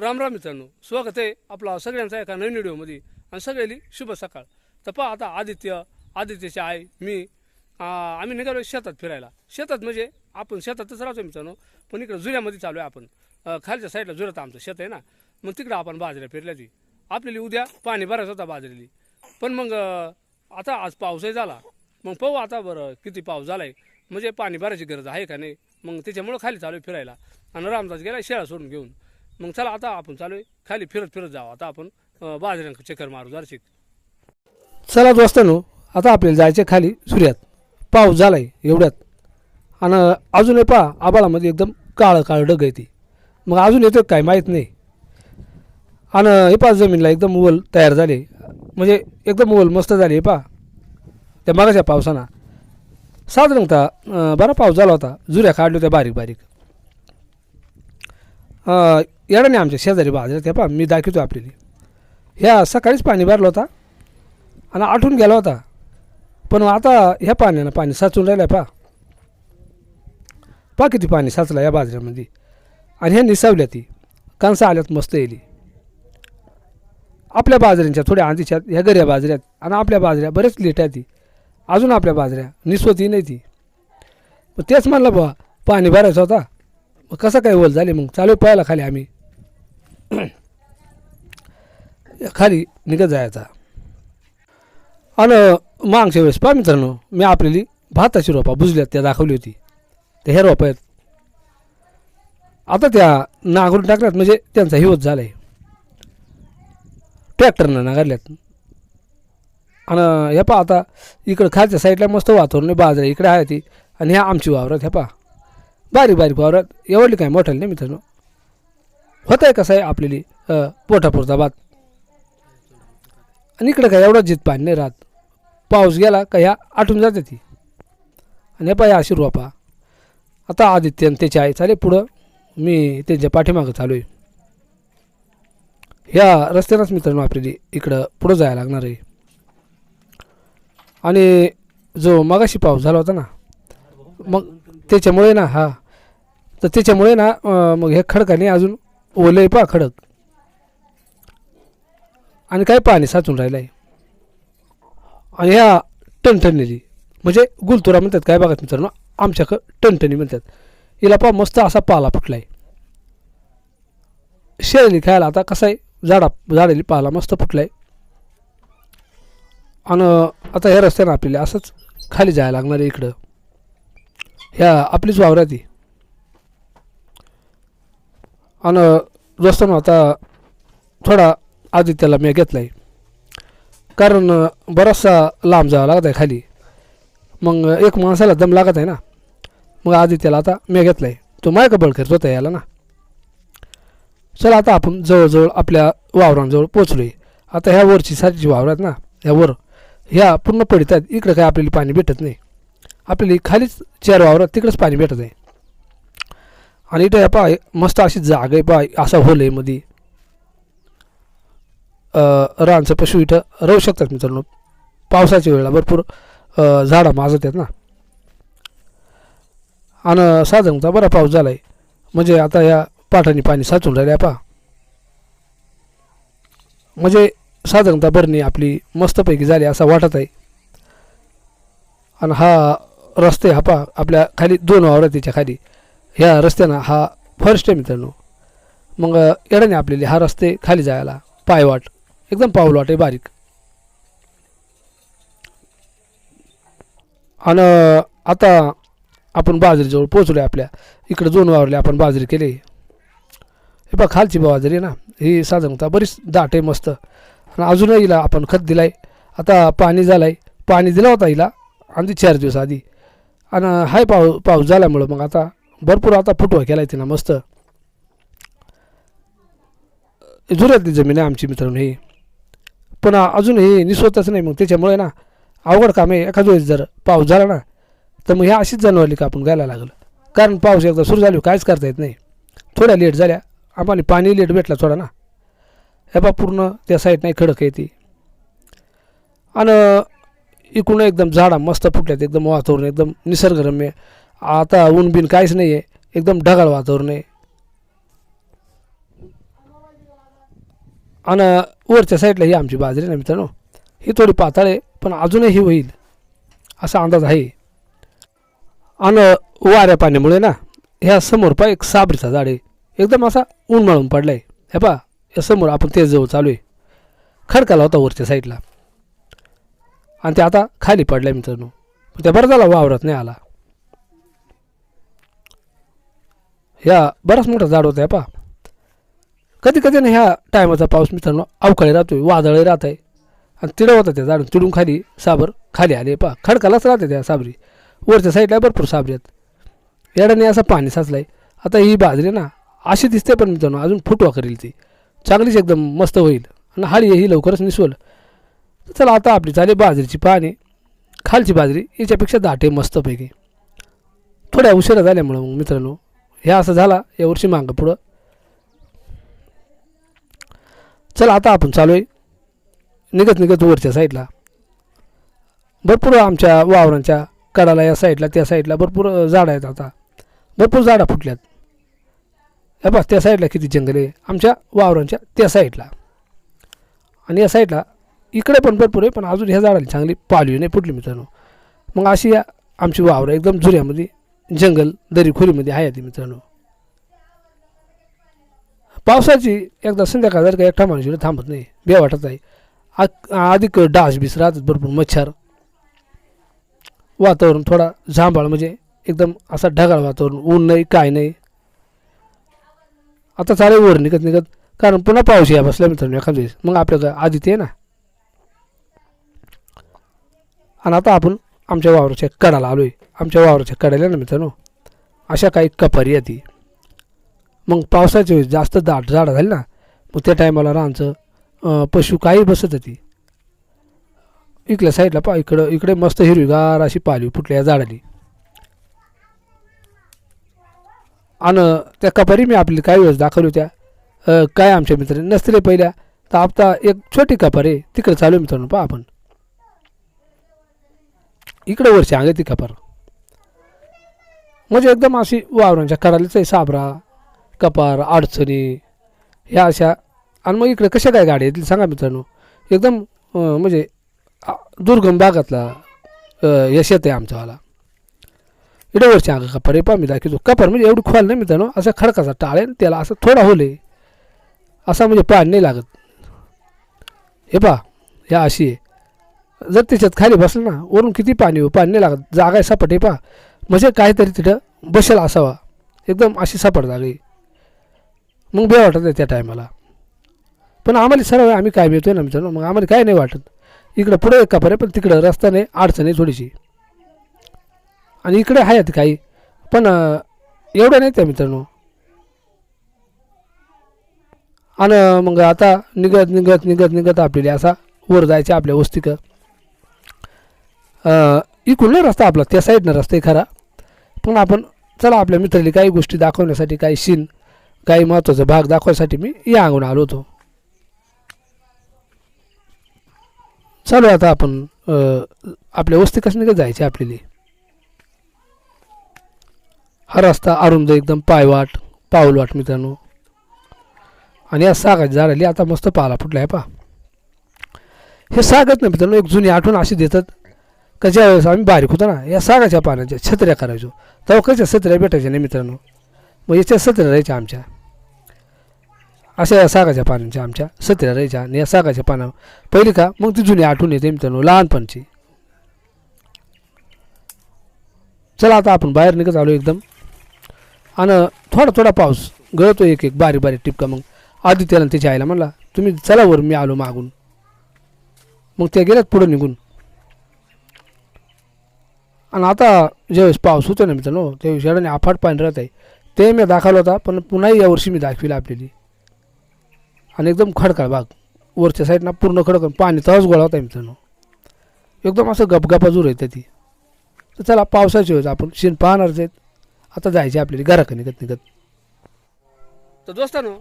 राम राम मित्रांनो स्वागत आहे आपला सगळ्यांचा एका नवीन व्हिडिओमध्ये. आणि सगळ्यांनी शुभ सकाळ. तर पहा आता आदित्य आदित्यची आई मी आम्ही निघालो शेतात फिरायला. शेतात म्हणजे आपण शेतातच राहतो मित्रांनो पण इकडं जुऱ्यामध्ये चालू आहे आपण खालच्या साईडला जुऱ्यात आमचं शेत आहे ना मग तिकडं आपण बाजऱ्या फिरल्या ती आपल्याला उद्या पाणी भरायचं होता बाजरीली. पण मग आता आज पाऊसही झाला. मग पाहू आता बरं किती पाऊस झालाय. म्हणजे पाणी भरायची गरज आहे का नाही? मग त्याच्यामुळं खाली चालू आहे फिरायला. आणि रामदास गेला शेळा सोडून घेऊन. मग चला आता आपण चालू आहे. खाली फिरत फिरत जाऊ. आता आपण अ, बाजऱ्यांक चक्कर मारू. जरशिक चला दोस्तानो आता आपल्याला जायचं खाली सूर्यात. पाऊस झालाय एवढ्यात. आणि अजूनही पहा आबाळामध्ये एकदम काळं काळं डग आहे ती. मग अजून येतो काय माहीत नाही. आणि हे पहा जमीनला एकदम उवल तयार झाले. म्हणजे एकदम उवल मस्त झाली हे पहा. त्या मागाच्या पावसानं. साधारणतः बरा पाऊस झाला होता. जुऱ्या काढल्या होत्या बारीक बारीक. येडाने आमच्या शेजारी बाजारात ते पहा मी दाखवतो आपल्याला. ह्या सकाळीच पाणी भरलं होता आणि आठवून गेला होता. पण आता ह्या पाण्यानं पाणी साचून राहिलं आहे पहा. पहा किती पाणी साचलं या बाजऱ्यामध्ये. आणि ह्या निसावल्या ती कणसं आल्यात मस्त येली आपल्या बाजऱ्यांच्या थोड्या आधीच्या ह्या गऱ्या बाजऱ्यात आणि आपल्या बाजऱ्या बरेच लेट आहे ती अजून आपल्या बाजऱ्या निसवती नाही ती मग तेच म्हणलं बा पाणी भरायचं होता. मग कसं काय ओल झाले मग? चालू पळायला खाली आम्ही. खाली निघत जायचा. आणि मागच्या वेळेस पहा मित्रांनो मी आपलेली भाताची रोपा बुजल्यात त्या दाखवली होती. त्या हे रोपा आहेत. आता त्या नागरून टाकल्यात म्हणजे त्यांचा हिवत झाला आहे ट्रॅक्टरनं नागरल्यात. आणि हे पहा आता इकडं खालच्या साईडला मस्त वातावरण आहे बाजार इकडे आहे ती. आणि ह्या आमची वावरात हे पहा. बारीक बारीक वावरात एवढली काय मोठ्याला नाही मित्रांनो. होत आहे कसं आहे आपल्याली अं, पोटापुरता भात आणि इकडं काय एवढा जित पाणी नाही राहत. पाऊस गेला का ह्या आटून जाते ती. आणि हे अशी रोपा आता आदित्य आणि त्याची आई चालेल पुढं. मी त्यांच्या पाठीमागं चालू आहे ह्या रस्त्यानंच मित्रांनो आपल्याला इकडं पुढं जायला लागणार आहे. आणि जो मगाशी पाऊस झाला होता ना मग त्याच्यामुळे ना हा तर त्याच्यामुळे ना मग हे खडकाने अजून ओलंय पा खडक. आणि काय पाणी साचून राहिलं आहे आणि ह्या टणटणीली म्हणजे गुलतुरा म्हणतात काय बघा मित्रांनो? आमच्याकडं टणटणी म्हणतात. हिला पा मस्त असा पाला फुटलाय. शेळली खायला आता कसं आहे? झाडा झाडाली पाला मस्त फुटलाय. आणि आता ह्या रस्त्यानं आपल्याला असंच खाली जायला लागणार आहे इकडं. ह्या आपलीच वावरात आहे. आणि दोस्तांनो आता थोडा आदित्याला मी घेतला आहे कारण बराचसा लांब जावा लागत आहे खाली. मग एक माणसाला दम लागत आहे ना? मग आदित्याला आता मी घेतला आहे तो माय बळ करत होता याला ना? चला आता आपण जवळजवळ आपल्या वावरांजवळ पोचलो आहे आता ह्या वरची सारखी आहेत ना? ह्या वर ह्या पूर्ण पडित आहेत. इकडं काय आपल्याला पाणी भेटत नाही. आपल्याला खालीच चार वावरात तिकडंच पाणी भेटत आहे. आणि इथं ह्या पा मस्त अशी जागा आहे पाय असा होल आहे मध्ये रानचं पशु इथं राहू शकतात मित्रांनो. पावसाच्या वेळेला भरपूर झाडं माजत आहेत ना आणि साधारणतः बरा पाऊस झाला आहे म्हणजे आता या पाठाने पाणी साचून राहिले पा म्हणजे साधारणतः भरणी आपली मस्तपैकी झाली असं वाटत आहे. आणि हा रस्ते हा पा आपल्या खाली दोन वावर आहेत त्याच्याखाली. ह्या रस्त्यानं हा फर्स्ट आहे मित्रांनो. मग येड्याने आपल्याला हा रस्ते खाली जायला पायवाट एकदम पाऊलवाट आहे बारीक. आणि आता आपण बाजरीजवळ पोचलो आपल्या. इकडं दोन वावरले आपण बाजरी केली. हे बघ खालची बाजरी आहे ना ही साधारणतः बरीच दाट आहे मस्त. आणि अजूनही हिला आपण खत दिला आहे आता पाणी झालं आहे पाणी दिला होता हिला आधी चार दिवस आधी. आणि हाय पाऊ पाऊस झाल्यामुळं मग आता भरपूर आता फुटवा केला आहे तिनं मस्त. जुऱ्यातली जमीन आहे आमची मित्रांनो ही. पण अजून हे निसवतच नाही मग त्याच्यामुळे ना अवघड काम आहे. एखाद्या वेळेस जर पाऊस झाला ना तर मग ह्या अशीच जनावरली का आपण गायला लागलं. कारण पाऊस एकदा सुरू झाली काहीच करता येत नाही. थोड्या लेट झाल्या आम्हाला पाणी लेट भेटला थोडा ना. हे बा पूर्ण त्या साईड नाही खडक आहे ती. आणि इकडून एकदम झाडा मस्त फुटल्यात एकदम वातावरण एकदम निसर्गरम्य. आता ऊन बिन काहीच नाही आहे एकदम ढगाळ वातावरण आहे. आणि वरच्या साईडला ही आमची बाजरी ना मित्रांनो. ही थोडी पातळ आहे पण अजूनही होईल. असा अंदाज आहे. आणि वाऱ्या पाण्यामुळे ना ह्या समोर पा एक साबरीचा झाड आहे. एकदम असा ऊन मळून पडला आहे हे पा या समोर आपण तेच जवळ चालू आहे. खडकाला होता वरच्या साईडला. आणि ते आता खाली पडलाय मित्रांनो. त्या बरं झाला वावरात नाही आला. ह्या बराच मोठा झाड होता पा कधी कधी ना ह्या टायमाचा पाऊस मित्रांनो अवकाळी राहतो वादळही राहत आहे आणि तिडं होतं त्या झाडून तिडून खाली साबर खाली आले पा खडकालाच राहते त्या साबरी. वरच्या साईडला भरपूर साबरी आहेत. याडाने असं पाणी साचलं आहे आता ही बाजरी ना अशी दिसते पण मित्रांनो अजून फुटवा करेल ती. चांगलीच एकदम मस्त होईल. आणि हाळी ही लवकरच निसवल. चला आता आपली चाली बाजरीची पाणी खालची बाजरी याच्यापेक्षा दाटे मस्तपैकी. थोड्या उशिरा झाल्यामुळं मग मित्रांनो ह्या असं झाला यावर्षी मागं पुढं. चला आता आपण चालू आहे. निघत निघत वरच्या साईडला भरपूर आमच्या वावरांच्या कडाला या साईडला त्या साईडला भरपूर झाडं आहेत आता. भरपूर झाडं फुटल्यात. हे बघ त्या साईडला किती जंगल आहे. आमच्या वावरांच्या त्या साईडला आणि या साईडला इकडे पण भरपूर आहे पण अजून ह्या झाडाला चांगली पालवी नाही फुटली मित्रांनो. मग अशी या आमची वावरं एकदम जुऱ्यामध्ये जंगल दरी खोलीमध्ये आहे ती मित्रांनो. पावसाची एकदा संध्याकाळ जर का एकटा माणूस इकडे थांबत नाही. बे वाटत आहे अधिक डास बीस राहतात भरपूर मच्छर. वातावरण थोडा झांबाळ म्हणजे एकदम असा ढगाळ वातावरण ऊन नाही काय नाही. आता चालेल वर निघत निघत. कारण पुन्हा पाऊस या बसला मित्रांनो एखाद्या वेळेस. मग आपल्याकडं आधी ते ना. आणि आता आपण आमच्या वावराच्या कडाला आलो आहे आमच्या वावराच्या कडाला ना मित्रांनो अशा काही कपारी येते मग पावसाच्या वेळेस जास्त दाट झाडं झाली ना मग त्या टायमाला राहायचं पशु काही बसत होती. इकल्या साईडला पा इकडं इकडे मस्त हिरवीगार अशी पाली फुटल्या झाडाली आणि त्या कपारी मी आपली काही वेळेस दाखवली होत्या. काय आमच्या मित्रांनी नसतील पहिल्या तर आता एक छोटी कपार आहे तिकडे चालू आहे मित्रांनो पहा आपण. इकडे वरची अंग आहे ती कपार. म्हणजे एकदम अशी वावरांच्या कडालीच आहे साबरा कपार अडचणी ह्या अशा. आणि मग इकडे कशा काय गाड्या येतील सांगा मित्रांनो. एकदम म्हणजे दुर्गम भागातला यश हे आहे आमच्यावाला. इकडे वरची अंग कपार आहे पा मी दाखवतो. कपार म्हणजे एवढी खोल नाही मित्रांनो असा खडकाचा टाळे त्याला असं थोडा होले आहे. असा म्हणजे पाणी नाही लागत. हे पहा ह्या अशी आहे. जर त्याच्यात खाली बसलं ना वरून किती पाणी हो पाणी नाही लागत. जागा आहे सपाट आहे पहा. म्हणजे काहीतरी तिथं बसेल असावा. एकदम अशी सपाट झाली मग बे वाटत आहे त्या टायमाला. पण आम्हाला सरळ आम्ही काय मिळतोय ना मित्रांनो. मग आम्हाला काय नाही वाटत. इकडं पुढे एक कपार आहे पण तिकडं रस्ता नाही अडचण आहे थोडीशी. आणि इकडे आहेत काही. पण एवढं एवढ्या नाही त्या मित्रांनो. आणि मग आता निघत निघत निघत निघत आपल्याला असा वर जायचं आपल्या वस्तिक इकडून नाही रस्ता आपला त्या साईडनं रस्ता आहे खरा. पण आपण चला आपल्या मित्राला काही गोष्टी दाखवण्यासाठी काही सीन काही महत्त्वाचा भाग दाखवण्यासाठी मी या अंगून आलो होतो. चालू आहे आता आपण आपल्या वस्ती कसं निघत जायची आपल्याला? हा रस्ता अरुंद एकदम पायवाट पाऊलवाट मित्रांनो. आणि या सागाची झाडाली आता मस्त पाला फुटला आहे पा हे सागत नाही मित्रांनो एक जुनी आठवण अशी देतात का वेळेस आम्ही बारीक होतो ना या सागाच्या पानाच्या छत्र्या करायचो. तेव्हा कशा सत्र्या भेटायच्या नाही मित्रांनो. मग याच्या सत्र्या राहायच्या आमच्या. अशा या सागाच्या पानांच्या आमच्या सत्र्या राहायच्या आणि या सागाच्या पानावर. पहिली का मग ती जुनी आठवण येते मित्रांनो लहानपणची. चला आता आपण बाहेर निघत आलो एकदम. आणि थोडा थोडा पाऊस गळतो एक एक बारीक बारीक टिपका मग. आधी त्याला त्याच्या आईला म्हणला तुम्ही चला वर मी आलो मागून. मग त्या गेल्यात पुढं निघून. आणि आता ज्यावेळेस पाऊस होतो ना मित्रांनो त्यावेळेस येण्याने अफाट पाणी राहत आहे ते मी दाखवलं होता पण पुन्हा यावर्षी मी दाखविलं आपल्याली. आणि एकदम खडकाळ भाग. वरच्या साईडनं पूर्ण खडक पाणी तहच गोळा होता मित्रांनो. एकदम असं गपगपाजूर येतं येते ती. तर चला पावसाची वेळेस आपण शेण पाहणारच आहेत. आता जायचे आपल्याला घराकडे निघत निघत. तर दोस्तानो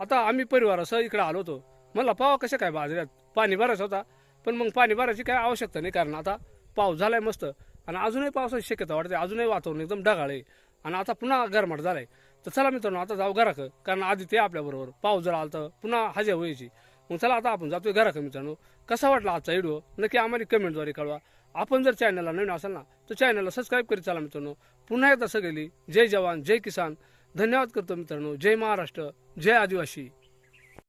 आता आम्ही परिवारासह इकडे आलो होतो. मला पावा कसं काय बाजारात पाणी भरायचं होता. पण मग पाणी भरायची काय आवश्यकता नाही कारण आता पाऊस झालाय मस्त. आणि अजूनही पावसाची शक्यता वाटते अजूनही वातावरण एकदम ढगाळ आहे. आणि आता पुन्हा गरमाट झालाय. तर चला मित्रांनो आता जाऊ घराक कारण आधी ते आपल्याबरोबर पाऊस जर आला तर पुन्हा हजा व्हायची. मग चला आता आपण जातोय घराकडे मित्रांनो. कसा वाटला आजचा व्हिडिओ? नक्की आम्हाला कमेंटद्वारे कळवा. आपण जर चॅनलला नवीन असाल ना तर चॅनलला सबस्क्राईब करीत चला मित्रांनो. पुन्हा एकदा सगळी जय जवान जय किसान. धन्यवाद करतो मित्रांनो. जय महाराष्ट्र जय आदिवासी.